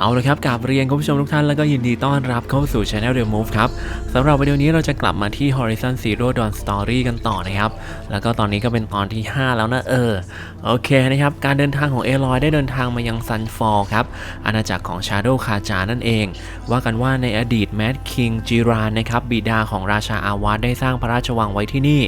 เอาละครับกราบเรียนคุณผู้ชมทุกท่านแล้วก็ยินดีต้อนรับเข้าสู่ Channel The Move ครับสำหรับวิดีโอนี้เราจะกลับมาที่ Horizon Zero Dawn Story กันต่อนะครับ แล้วก็ตอนนี้ก็เป็นตอนที่ 5 แล้วนะเออ โอเคนะครับ การเดินทางของเอลอยได้เดินทางมายัง Sunfall ครับ อาณาจักรของ Shadow คาจานั่นเอง ว่ากันว่าในอดีตแมดคิงจีรานนะครับบิดาของราชาอาวาสได้สร้างพระราชวังไว้ที่นี่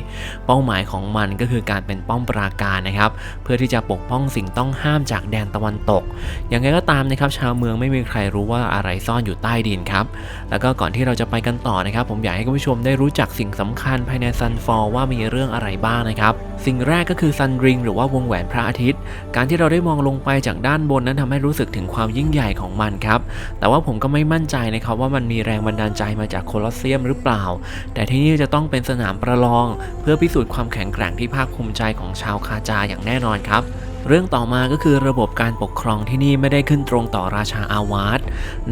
เป้าหมายของมันก็คือการเป็นป้อมปราการนะครับ เพื่อที่จะปกป้องสิ่งต้องห้ามจากแดนตะวันตก อย่างไรก็ตามนะครับชาวเมืองไม่มีใครรู้ว่าอะไรซ่อนอยู่ใต้ดินครับ แล้วก็ก่อนที่เราจะไปกันต่อนะครับ ผมอยากให้คุณผู้ชมได้รู้จักสิ่งสำคัญภายใน Sunfall ว่ามีเรื่องอะไรบ้างนะครับ สิ่งแรกก็คือ Sun Ring หรือว่าวงแหวนพระอาทิตย์ การที่เราได้มองลงไปจากด้านบนนั้นทำให้รู้สึกถึงความยิ่งใหญ่ของมันครับ แต่ว่าผมก็ไม่มั่นใจนะครับว่ามันมีแรงบันดาลใจมาจากโคลอสเซียมหรือเปล่า แต่ที่นี่จะต้องเป็นสนามประลอง เพื่อพิสูจน์ความแข็งแกร่งที่ภาคภูมิใจของชาวคาจาอย่างแน่นอนครับ เรื่องต่อมาก็คือระบบการปกครองที่นี่ไม่ได้ขึ้นตรงต่อราชาอาวาส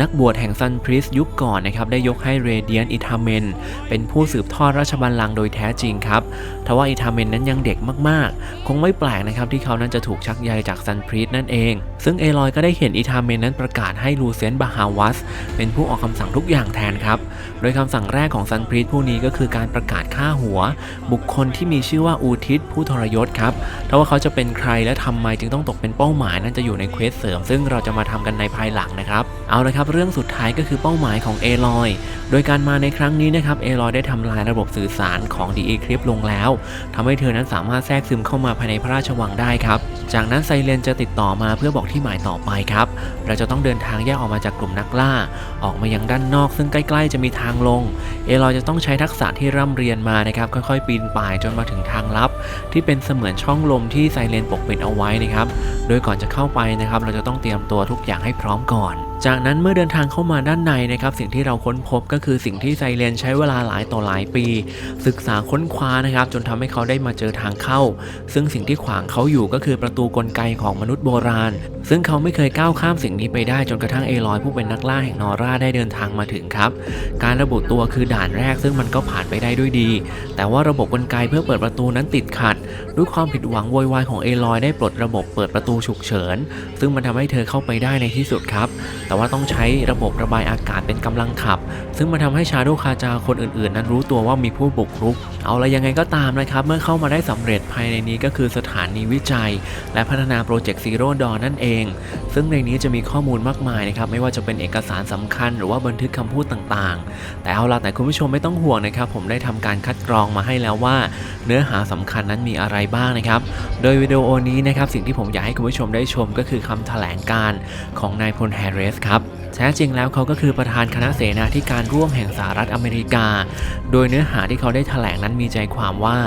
นักบวชแห่งซันพริสยุคก่อนนะครับได้ยกให้เรเดียนอิทาเมน เป็นผู้สืบทอดราชบัลลังก์โดยแท้จริงครับทว่าอิทาเมนนั้นยังเด็กมากๆ คงไม่แปลกนะครับที่เขานั้นจะถูกชักใยจากซันพริสนั่นเอง ซึ่งเอลอยก็ได้เห็นอิทาเมนนั้นประกาศให้ลูเซนบาฮาวัสเป็นผู้ออกคำสั่งทุกอย่างแทนครับโดยคำสั่งแรกของซันพริสผู้นี้ก็คือการประกาศฆ่าหัว บุคคลที่มีชื่อว่าอูทิศผู้ทรยศครับแต่ว่าเขาจะเป็นใครและทำไมจึงต้องตกเป็นเป้าหมายนั้นจะอยู่ในเควสเสริม ซึ่งเราจะมาทำกันในภายหลังนะครับ เอาละครับ เรื่องสุดท้ายก็คือเป้าหมายของเอลอย โดยการมาในครั้งนี้นะครับเอลอยได้ทำลายระบบสื่อสารของดีเอคลิปลงแล้วทำให้เธอนั้นสามารถแทรกซึมเข้ามาภายในพระราชวังได้ครับ จากนั้นไซเรนจะติดต่อมาเพื่อบอกที่หมายต่อไปครับ เราจะต้องเดินทางแยกออกมาจากกลุ่มนักล่า ออกมายังด้านนอก ซึ่งใกล้ ๆ จะมีทางลง เอลอยจะต้องใช้ทักษะที่ร่ำเรียนมานะครับค่อยๆ ปีนป่ายจนมาถึงทางลับ ที่เป็นเสมือนช่องลมที่ไซเรนปกปิดเอาไว้นะครับ โดยก่อนจะเข้าไปนะครับ เราจะต้องเตรียมตัวทุกอย่างให้พร้อมก่อนจากนั้นเมื่อเดินทางเข้ามาด้านในนะครับสิ่งที่เราค้นพบก็คือสิ่งที่ไซเรนใช้เวลาหลายต่อหลายปี ศึกษาค้นคว้านะครับ จนทำให้เขาได้มาเจอทางเข้า ซึ่งสิ่งที่ขวางเขาอยู่ก็คือประตูกลไกของมนุษย์โบราณ ซึ่งเขาไม่เคยก้าวข้ามสิ่งนี้ไปได้จนกระทั่งเอลอยผู้เป็นนักล่าแห่งนอร่าได้เดินทางมาถึงครับ การระบุตัวคือด่านแรก ซึ่งมันก็ผ่านไปได้ด้วยดี แต่ว่าระบบกลไกเพื่อเปิดประตูนั้นติดขัด ด้วยความผิดหวังโวยวายของเอลอยได้ปลดระบบเปิดประตูฉุกเฉิน ซึ่งมันทำให้เธอเข้าไปได้ในที่สุดครับแต่ว่าต้องใช้ระบบระบายอากาศเป็นกำลังขับ ซึ่งมันทำให้ชาโดคาจาคนอื่นๆ นั้นรู้ตัวว่ามีผู้บุกรุก เอาละยังไงก็ตามนะครับ เมื่อเข้ามาได้สำเร็จภายในนี้ก็คือสถานีวิจัย และพัฒนาโปรเจกต์ซีโร่ดอนนั่นเอง ซึ่งในนี้จะมีข้อมูลมากมายนะครับไม่ว่าจะเป็นเอกสารสำคัญ หรือว่าบันทึกคำพูดต่างๆ แต่เอาละแต่คุณผู้ชมไม่ต้องห่วงนะครับ ผมได้ทำการคัดกรองมาให้แล้วว่า เนื้อหาสำคัญนั้นมีอะไรบ้างนะครับ โดยวิดีโอนี้นะครับสิ่งที่ผมอยากให้คุณผู้ชมได้ชมก็คือคำแถลงการ์ของนายพลแฮร์ริสครับแท้จริงแล้วเขาก็คือประธานคณะเสนาธิการร่วมแห่งสหรัฐอเมริกา โดยเนื้อหาที่เขาได้แถลงนั้นมีใจความว่า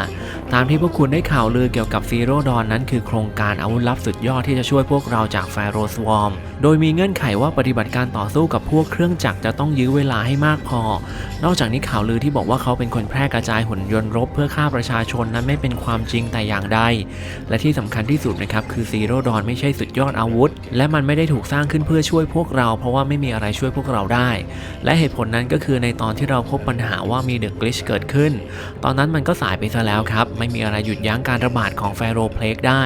ตามที่พวกคุณได้ข่าวลือเกี่ยวกับซีโร่ดอนนั้นคือโครงการอาวุธลับสุดยอดที่จะช่วยพวกเราจากแฟโรสวอม โดยมีเงื่อนไขว่าปฏิบัติการต่อสู้กับพวกเครื่องจักรจะต้องยื้อเวลาให้มากพอ นอกจากนี้ข่าวลือที่บอกว่าเขาเป็นคนแพร่กระจายหุ่นยนต์รบเพื่อฆ่าประชาชนนั้นไม่เป็นความจริงแต่อย่างใด และที่สำคัญที่สุดนะครับคือซีโร่ดอนไม่ใช่สุดยอดอาวุธ และมันไม่ได้ถูกสร้างขึ้นเพื่อช่วยพวกเราเพราะว่าไม่มีอะไรช่วยพวกเราได้ และเหตุผลนั้นก็คือในตอนที่เราพบปัญหาว่ามีเดอะกลิชเกิดขึ้น ตอนนั้นมันก็สายไปซะแล้วครับ ไม่มีอะไรหยุดยั้งการระบาดของแฟโรเพลกได้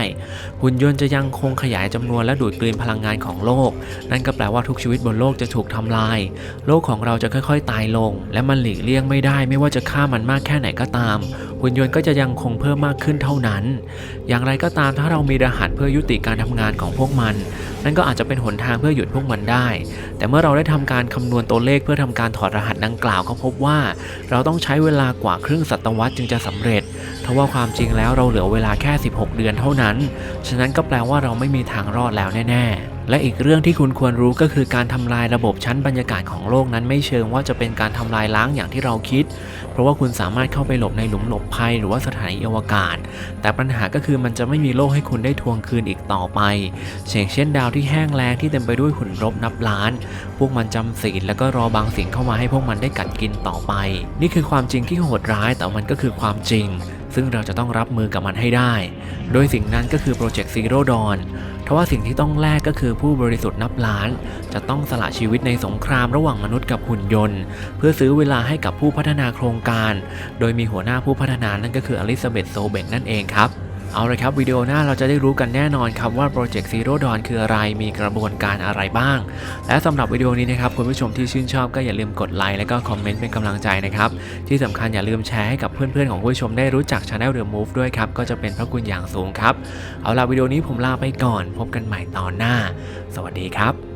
หุ่นยนต์จะยังคงขยายจำนวนและดูดกลืนพลังงานของโลก นั่นก็แปลว่าทุกชีวิตบนโลกจะถูกทำลาย โลกของเราจะค่อยๆ ตายลง และมันหลีกเลี่ยงไม่ได้ ไม่ว่าจะฆ่ามันมากแค่ไหนก็ตาม หุ่นยนต์ก็จะยังคงเพิ่มมากขึ้นเท่านั้น อย่างไรก็ตามถ้าเรามีรหัสเพื่อยุติการทำงานของพวกมัน นั่นก็อาจจะเป็นหนทางเพื่อหยุดพวกมันได้ แต่เมื่อเราได้ทำการคำนวณตัวเลขเพื่อทำการถอดรหัสดังกล่าวก็พบว่า เราต้องใช้เวลากว่าครึ่งศตวรรษจึงจะสำเร็จทว่าความจริงแล้วเราเหลือเวลาแค่ 16 เดือนเท่านั้น ฉะนั้นก็แปลว่าเราไม่มีทางรอดแล้วแน่ๆ และอีกเรื่องที่คุณควรรู้ก็คือการทำลายระบบชั้นบรรยากาศของโลกนั้นไม่เชิงว่าจะเป็นการทำลายล้างอย่างที่เราคิด เพราะว่าคุณสามารถเข้าไปหลบในหลุมหลบภัยหรือว่าสถานีอวกาศ แต่ปัญหาก็คือมันจะไม่มีโลกให้คุณได้ทวงคืนอีกต่อไปเช่นเช่นดาวที่แห้งแล้งที่เต็มไปด้วยหุ่นรบนับล้าน พวกมันจำศีลแล้วก็รอบางสิ่งเข้ามาให้พวกมันได้กัดกินต่อไป นี่คือความจริงที่โหดร้ายแต่มันก็คือความจริง ซึ่งเราจะต้องรับมือกับมันให้ได้ โดยสิ่งนั้นก็คือโปรเจกต์ซีโร่ดอนทว่าสิ่งที่ต้องแลกก็คือผู้บริสุทธิ์นับล้าน จะต้องสละชีวิตในสงครามระหว่างมนุษย์กับหุ่นยนต์ เพื่อซื้อเวลาให้กับผู้พัฒนาโครงการ โดยมีหัวหน้าผู้พัฒนานั่นก็คืออลิซาเบธโซเบกนั่นเองครับ เอาเลยครับวิดีโอหน้าเราจะได้รู้กันแน่นอนครับว่าโปรเจกต์ Zero Dawn คืออะไรมีกระบวนการอะไรบ้าง และสำหรับวิดีโอนี้นะครับคุณผู้ชมที่ชื่นชอบก็อย่าลืมกดไลค์และก็คอมเมนต์เป็นกำลังใจนะครับ ที่สำคัญอย่าลืมแชร์ให้กับเพื่อนๆของผู้ชมได้รู้จัก Channel The Move ด้วยครับ ก็จะเป็นพระคุณอย่างสูงครับ เอาล่ะวิดีโอนี้ผมลาไปก่อน พบกันใหม่ตอนหน้า สวัสดีครับ